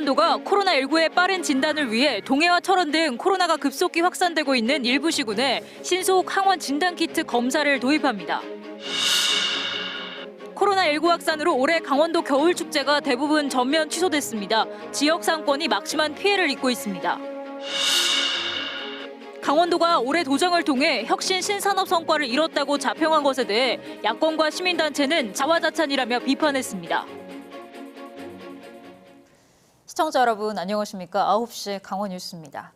강원도가 코로나19의 빠른 진단을 위해 동해와 철원 등 코로나가 급속히 확산되고 있는 일부 시군에 신속 항원 진단 키트 검사를 도입합니다. 코로나19 확산으로 올해 강원도 겨울 축제가 대부분 전면 취소됐습니다. 지역 상권이 막심한 피해를 입고 있습니다. 강원도가 올해 도정을 통해 혁신 신산업 성과를 이뤘다고 자평한 것에 대해 야권과 시민단체는 자화자찬이라며 비판했습니다. 시청자 여러분 안녕하십니까? 9시 강원 뉴스입니다.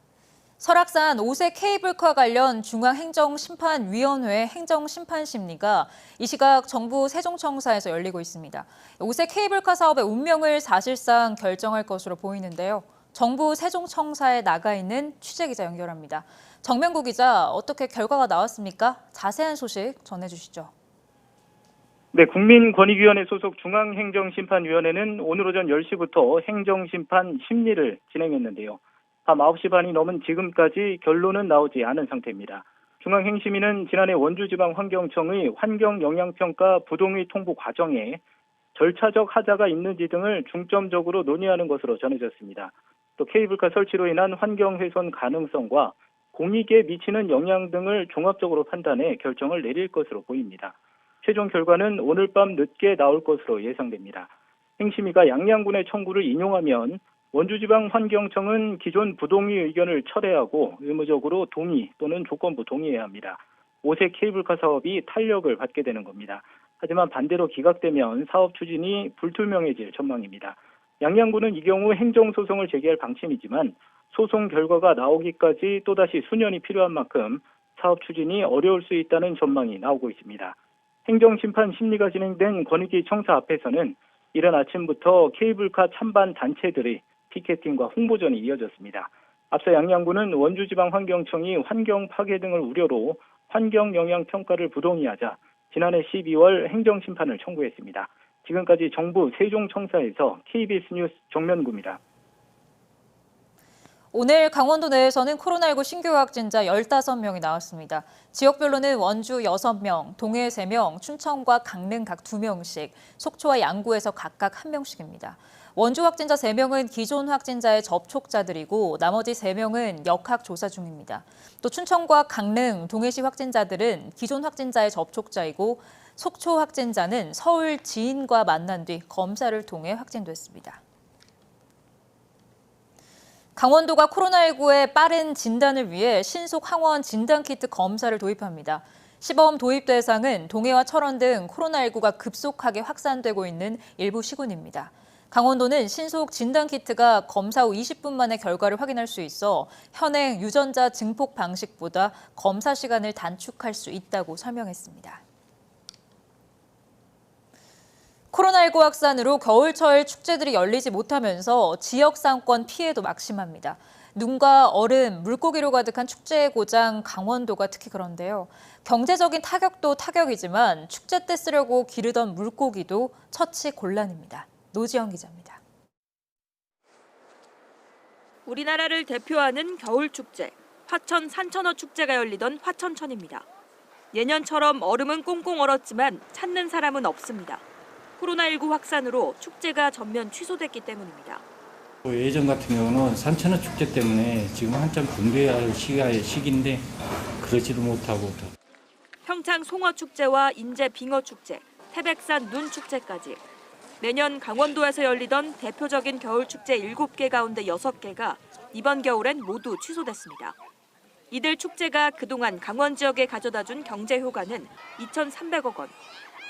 설악산 5세 케이블카 관련 중앙행정심판위원회 행정심판심리가 이 시각 정부 세종청사에서 열리고 있습니다. 5세 케이블카 사업의 운명을 사실상 결정할 것으로 보이는데요. 정부 세종청사에 나가 있는 취재기자 연결합니다. 정명구 기자, 어떻게 결과가 나왔습니까? 자세한 소식 전해주시죠. 네, 국민권익위원회 소속 중앙행정심판위원회는 오늘 오전 10시부터 행정심판 심리를 진행했는데요. 밤 9시 반이 넘은 지금까지 결론은 나오지 않은 상태입니다. 중앙행심위는 지난해 원주지방환경청의 환경영향평가 부동의 통보 과정에 절차적 하자가 있는지 등을 중점적으로 논의하는 것으로 전해졌습니다. 또 케이블카 설치로 인한 환경훼손 가능성과 공익에 미치는 영향 등을 종합적으로 판단해 결정을 내릴 것으로 보입니다. 최종 결과는 오늘 밤 늦게 나올 것으로 예상됩니다. 행심위가 양양군의 청구를 인용하면 원주지방환경청은 기존 부동의 의견을 철회하고 의무적으로 동의 또는 조건부 동의해야 합니다. 5세 케이블카 사업이 탄력을 받게 되는 겁니다. 하지만 반대로 기각되면 사업 추진이 불투명해질 전망입니다. 양양군은 이 경우 행정소송을 제기할 방침이지만 소송 결과가 나오기까지 또다시 수년이 필요한 만큼 사업 추진이 어려울 수 있다는 전망이 나오고 있습니다. 행정심판 심리가 진행된 권익위 청사 앞에서는 이른 아침부터 케이블카 찬반 단체들의 피켓팅과 홍보전이 이어졌습니다. 앞서 양양군은 원주지방환경청이 환경 파괴 등을 우려로 환경 영향 평가를 부동의하자 지난해 12월 행정심판을 청구했습니다. 지금까지 정부 세종청사에서 KBS 뉴스 정면구입니다. 오늘 강원도 내에서는 코로나19 신규 확진자 15명이 나왔습니다. 지역별로는 원주 6명, 동해 3명, 춘천과 강릉 각 2명씩, 속초와 양구에서 각각 1명씩입니다. 원주 확진자 3명은 기존 확진자의 접촉자들이고 나머지 3명은 역학 조사 중입니다. 또 춘천과 강릉, 동해시 확진자들은 기존 확진자의 접촉자이고 속초 확진자는 서울 지인과 만난 뒤 검사를 통해 확진됐습니다. 강원도가 코로나19의 빠른 진단을 위해 신속 항원 진단키트 검사를 도입합니다. 시범 도입 대상은 동해와 철원 등 코로나19가 급속하게 확산되고 있는 일부 시군입니다. 강원도는 신속 진단키트가 검사 후 20분 만에 결과를 확인할 수 있어 현행 유전자 증폭 방식보다 검사 시간을 단축할 수 있다고 설명했습니다. 코로나19 확산으로 겨울철 축제들이 열리지 못하면서 지역 상권 피해도 막심합니다. 눈과 얼음, 물고기로 가득한 축제의 고장 강원도가 특히 그런데요. 경제적인 타격도 타격이지만 축제 때 쓰려고 기르던 물고기도 처치 곤란입니다. 노지영 기자입니다. 우리나라를 대표하는 겨울 축제, 화천 산천어 축제가 열리던 화천천입니다. 예년처럼 얼음은 꽁꽁 얼었지만 찾는 사람은 없습니다. 코로나19 확산으로 축제가 전면 취소됐기 때문입니다. 뭐 예전 같은 경우는 산천어 축제 때문에 지금 한참 분배해야 할 시기의 시기인데 그러지도 못하고 또 평창 송어 축제와 인제 빙어 축제, 태백산 눈 축제까지 매년 강원도에서 열리던 대표적인 겨울 축제 7개 가운데 6개가 이번 겨울엔 모두 취소됐습니다. 이들 축제가 그동안 강원 지역에 가져다 준 경제 효과는 2,300억 원.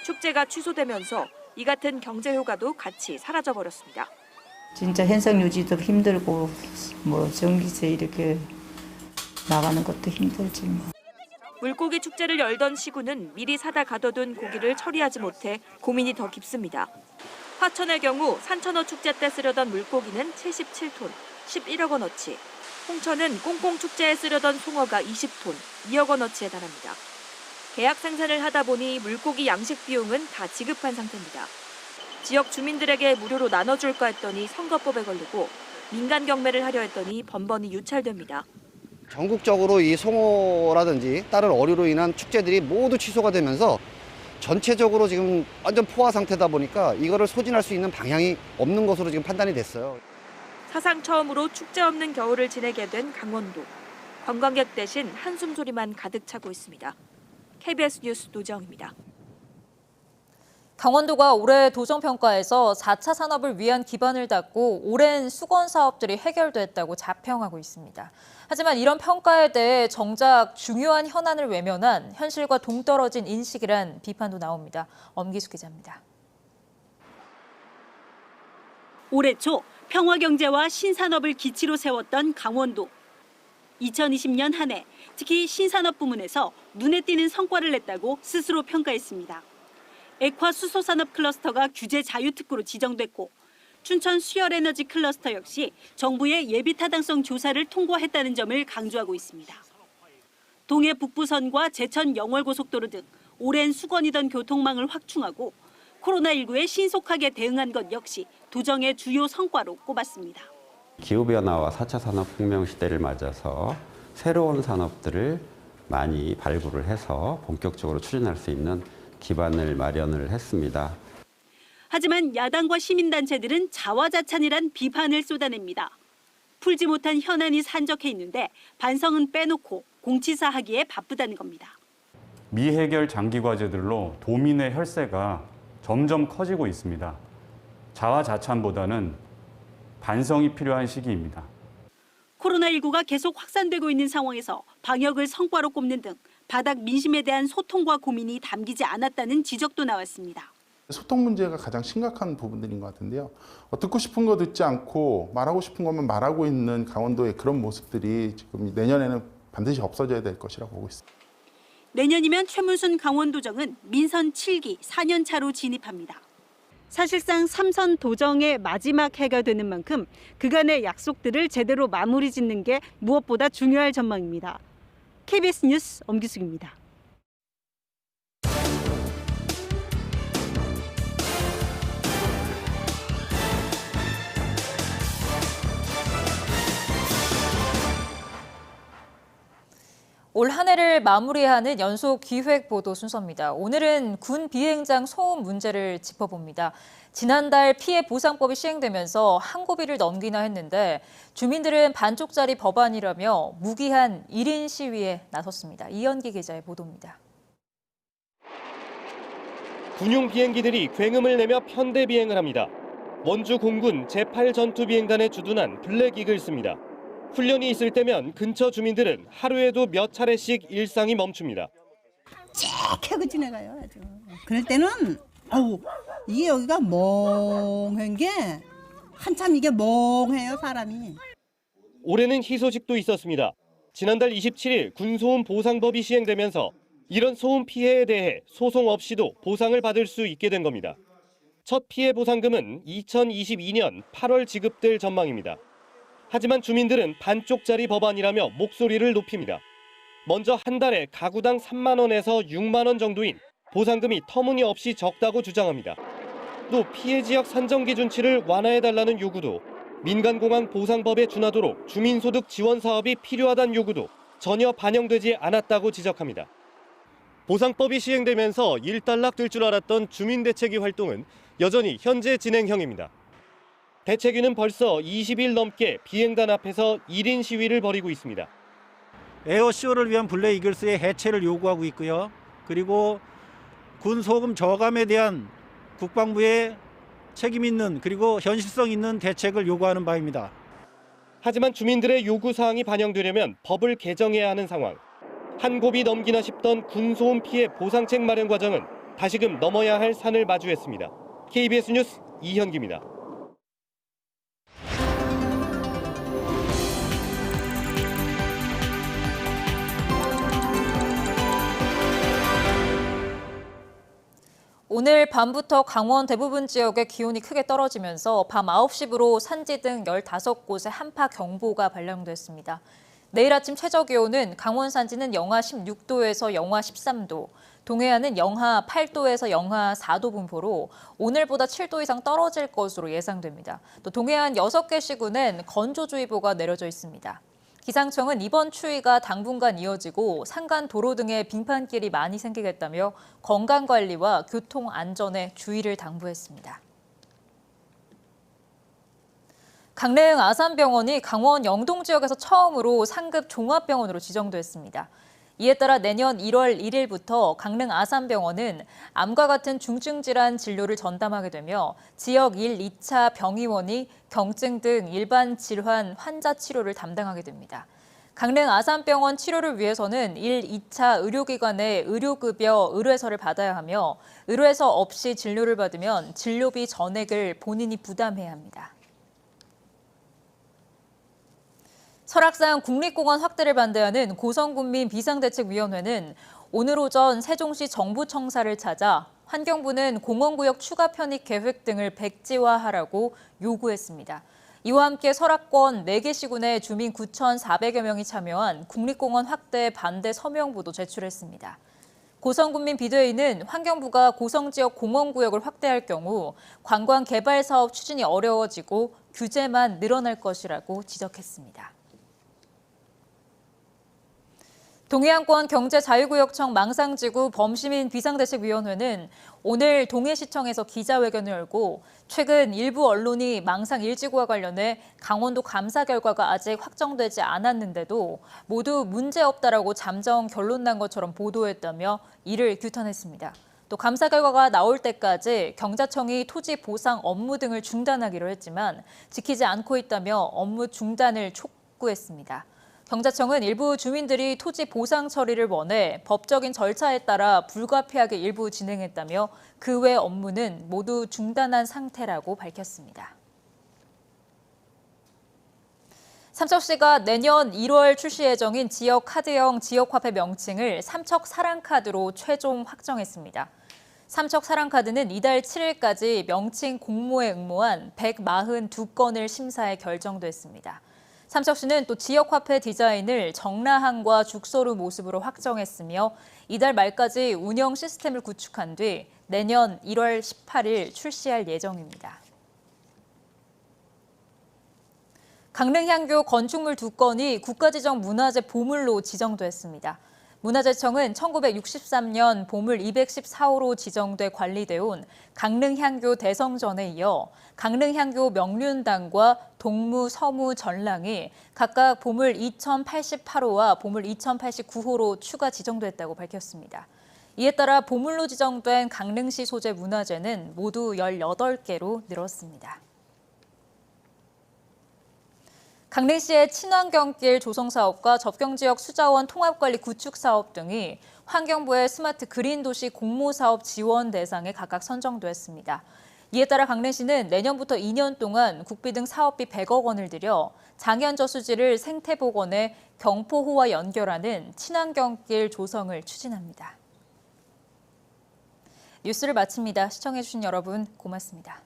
축제가 취소되면서 이 같은 경제 효과도 같이 사라져 버렸습니다. 진짜 현상 유지도 힘들고 뭐 전기세 이렇게 나가는 것도 힘들지 뭐. 물고기 축제를 열던 시군은 미리 사다 가둬둔 고기를 처리하지 못해 고민이 더 깊습니다. 화천의 경우 산천어 축제 때 쓰려던 물고기는 77톤, 11억 원어치. 홍천은 꽁꽁 축제에 쓰려던 송어가 20톤, 2억 원어치에 달합니다. 계약 생산을 하다 보니 물고기 양식 비용은 다 지급한 상태입니다. 지역 주민들에게 무료로 나눠줄까 했더니 선거법에 걸리고 민간 경매를 하려 했더니 번번이 유찰됩니다. 전국적으로 이 송어라든지 다른 어류로 인한 축제들이 모두 취소가 되면서 전체적으로 지금 완전 포화 상태다 보니까 이거를 소진할 수 있는 방향이 없는 것으로 지금 판단이 됐어요. 사상 처음으로 축제 없는 겨울을 지내게 된 강원도. 관광객 대신 한숨 소리만 가득 차고 있습니다. KBS 뉴스 노정입니다. 강원도가 올해 도정평가에서 4차 산업을 위한 기반을 닦고 오랜 수건 사업들이 해결됐다고 자평하고 있습니다. 하지만 이런 평가에 대해 정작 중요한 현안을 외면한 현실과 동떨어진 인식이란 비판도 나옵니다. 엄기수 기자입니다. 올해 초 평화경제와 신산업을 기치로 세웠던 강원도. 2020년 한 해 특히 신산업 부문에서 눈에 띄는 성과를 냈다고 스스로 평가했습니다. 액화 수소산업 클러스터가 규제 자유특구로 지정됐고 춘천 수열에너지 클러스터 역시 정부의 예비 타당성 조사를 통과했다는 점을 강조하고 있습니다. 동해 북부선과 제천 영월고속도로 등 오랜 수건이던 교통망을 확충하고 코로나19에 신속하게 대응한 것 역시 도정의 주요 성과로 꼽았습니다. 기후변화와 4차 산업혁명 시대를 맞아서 새로운 산업들을 많이 발굴을 해서 본격적으로 추진할 수 있는 기반을 마련을 했습니다. 하지만 야당과 시민단체들은 자화자찬이란 비판을 쏟아냅니다. 풀지 못한 현안이 산적해 있는데 반성은 빼놓고 공치사 하기에 바쁘다는 겁니다. 미해결 장기 과제들로 도민의 혈세가 점점 커지고 있습니다. 자화자찬보다는 반성이 필요한 시기입니다. 코로나19가 계속 확산되고 있는 상황에서 방역을 성과로 꼽는 등 바닥 민심에 대한 소통과 고민이 담기지 않았다는 지적도 나왔습니다. 소통 문제가 가장 심각한 부분들인 것 같은데요. 어, 듣고 싶은 거 듣지 않고 말하고 싶은 것만 말하고 있는 강원도의 그런 모습들이 지금 내년에는 반드시 없어져야 될 것이라고 보고 있습니다. 내년이면 최문순 강원도정은 민선 7기 4년 차로 진입합니다. 사실상 삼선 도정의 마지막 해가 되는 만큼 그간의 약속들을 제대로 마무리 짓는 게 무엇보다 중요할 전망입니다. KBS 뉴스 엄기숙입니다. 올 한 해를 마무리하는 연속 기획 보도 순서입니다. 오늘은 군 비행장 소음 문제를 짚어봅니다. 지난달 피해 보상법이 시행되면서 한 고비를 넘기나 했는데 주민들은 반쪽짜리 법안이라며 무기한 1인 시위에 나섰습니다. 이현기 기자의 보도입니다. 군용 비행기들이 굉음을 내며 편대 비행을 합니다. 원주 공군 제8 전투비행단에 주둔한 블랙 이글스입니다. 훈련이 있을 때면 근처 주민들은 하루에도 몇 차례씩 일상이 멈춥니다. 쫙 하고 지나가요 아주. 그럴 때는 어우 이게 여기가 멍한 게 한참 이게 멍해요 사람이. 올해는 희소식도 있었습니다. 지난달 27일 군소음 보상법이 시행되면서 이런 소음 피해에 대해 소송 없이도 보상을 받을 수 있게 된 겁니다. 첫 피해 보상금은 2022년 8월 지급될 전망입니다. 하지만 주민들은 반쪽짜리 법안이라며 목소리를 높입니다. 먼저 한 달에 가구당 3만 원에서 6만 원 정도인 보상금이 터무니없이 적다고 주장합니다. 또 피해 지역 산정 기준치를 완화해달라는 요구도 민간공항 보상법에 준하도록 주민소득 지원 사업이 필요하다는 요구도 전혀 반영되지 않았다고 지적합니다. 보상법이 시행되면서 일단락될 줄 알았던 주민대책위 활동은 여전히 현재 진행형입니다. 대책위는 벌써 20일 넘게 비행단 앞에서 1인 시위를 벌이고 있습니다. 에어쇼를 위한 블랙 이글스의 해체를 요구하고 있고요. 그리고 군 소금 저감에 대한 국방부의 책임 있는 그리고 현실성 있는 대책을 요구하는 바입니다. 하지만 주민들의 요구 사항이 반영되려면 법을 개정해야 하는 상황. 한 곱이 넘기나 싶던 군소음 피해 보상책 마련 과정은 다시금 넘어야 할 산을 마주했습니다. KBS 뉴스 이현기입니다. 오늘 밤부터 강원 대부분 지역의 기온이 크게 떨어지면서 밤 9시부로 산지 등 15곳에 한파 경보가 발령됐습니다. 내일 아침 최저 기온은 강원 산지는 영하 16도에서 영하 13도, 동해안은 영하 8도에서 영하 4도 분포로 오늘보다 7도 이상 떨어질 것으로 예상됩니다. 또 동해안 6개 시군은 건조주의보가 내려져 있습니다. 기상청은 이번 추위가 당분간 이어지고 산간 도로 등에 빙판길이 많이 생기겠다며 건강관리와 교통 안전에 주의를 당부했습니다. 강릉 아산병원이 강원 영동 지역에서 처음으로 상급 종합병원으로 지정됐습니다. 이에 따라 내년 1월 1일부터 강릉 아산병원은 암과 같은 중증 질환 진료를 전담하게 되며 지역 1, 2차 병의원이 경증 등 일반 질환 환자 치료를 담당하게 됩니다. 강릉 아산병원 치료를 위해서는 1, 2차 의료기관의 의료급여 의뢰서를 받아야 하며 의뢰서 없이 진료를 받으면 진료비 전액을 본인이 부담해야 합니다. 설악산 국립공원 확대를 반대하는 고성군민 비상대책위원회는 오늘 오전 세종시 정부청사를 찾아 환경부는 공원구역 추가 편입 계획 등을 백지화하라고 요구했습니다. 이와 함께 설악권 4개 시군의 주민 9,400여 명이 참여한 국립공원 확대 반대 서명부도 제출했습니다. 고성군민 비대위는 환경부가 고성 지역 공원구역을 확대할 경우 관광 개발 사업 추진이 어려워지고 규제만 늘어날 것이라고 지적했습니다. 동해안권 경제자유구역청 망상지구 범시민 비상대책위원회는 오늘 동해시청에서 기자회견을 열고 최근 일부 언론이 망상 일지구와 관련해 강원도 감사 결과가 아직 확정되지 않았는데도 모두 문제없다라고 잠정 결론 난 것처럼 보도했다며 이를 규탄했습니다. 또 감사 결과가 나올 때까지 경자청이 토지 보상 업무 등을 중단하기로 했지만 지키지 않고 있다며 업무 중단을 촉구했습니다. 경자청은 일부 주민들이 토지 보상 처리를 원해 법적인 절차에 따라 불가피하게 일부 진행했다며 그 외 업무는 모두 중단한 상태라고 밝혔습니다. 삼척시가 내년 1월 출시 예정인 지역 카드형 지역화폐 명칭을 삼척 사랑카드로 최종 확정했습니다. 삼척 사랑카드는 이달 7일까지 명칭 공모에 응모한 142건을 심사해 결정됐습니다. 삼척 시는 또 지역 화폐 디자인을 정라항과 죽소루 모습으로 확정했으며 이달 말까지 운영 시스템을 구축한 뒤 내년 1월 18일 출시할 예정입니다. 강릉향교 건축물 두 건이 국가지정 문화재 보물로 지정됐습니다. 문화재청은 1963년 보물 214호로 지정돼 관리돼 온 강릉향교 대성전에 이어 강릉향교 명륜당과 동무, 서무, 전랑이 각각 보물 2088호와 보물 2089호로 추가 지정됐다고 밝혔습니다. 이에 따라 보물로 지정된 강릉시 소재 문화재는 모두 18개로 늘었습니다. 강릉시의 친환경길 조성 사업과 접경지역 수자원 통합관리 구축 사업 등이 환경부의 스마트 그린 도시 공모 사업 지원 대상에 각각 선정됐습니다. 이에 따라 강릉시는 내년부터 2년 동안 국비 등 사업비 100억 원을 들여 장현 저수지를 생태복원에 경포호와 연결하는 친환경길 조성을 추진합니다. 뉴스를 마칩니다. 시청해주신 여러분 고맙습니다.